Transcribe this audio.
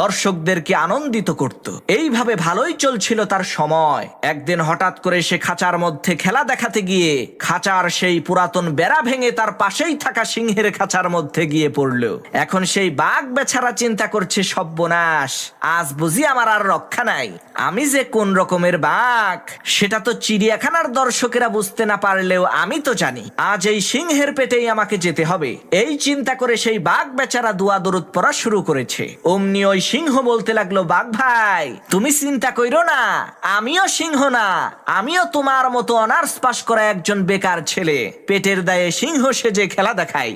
দর্শকদেরকে আনন্দিত করত। এইভাবে ভালোই চলছিল তার সময়। একদিন হঠাৎ করে সে খাঁচার মধ্যে খেলা দেখাতে গিয়ে খাঁচার সেই পুরাতন বেড়া ভেঙে তার পাশেই থাকা সিংহের খাঁচার মধ্যে গিয়ে পড়ল। এখন সেই বাঘ বেচারা চিন্তা করছে, সব্যনাশ, আজ বুঝি আমার আর রক্ষা নাই। আমি যে কোন রকমের বাঘ? সেটা তো চিড়িয়াখানার দর্শকেরা বুঝতে না পারলেও আমি তো জানি। আজ এই সিংহের পেটেই আমাকে যেতে হবে। এই চিন্তা করে সেই বাঘ বেচারা দুয়া দরুদ পড়া শুরু করেছে। অমনি ওই সিংহ বলতে লাগল, বাঘ ভাই, তুমি চিন্তা কইরো না, আমিও সিংহ না, আমিও তোমার মতো অনার্স পাশ করা একজন বেকার ছেলে। পেটের দায়ে সিংহ সেজে খেলা দেখাই।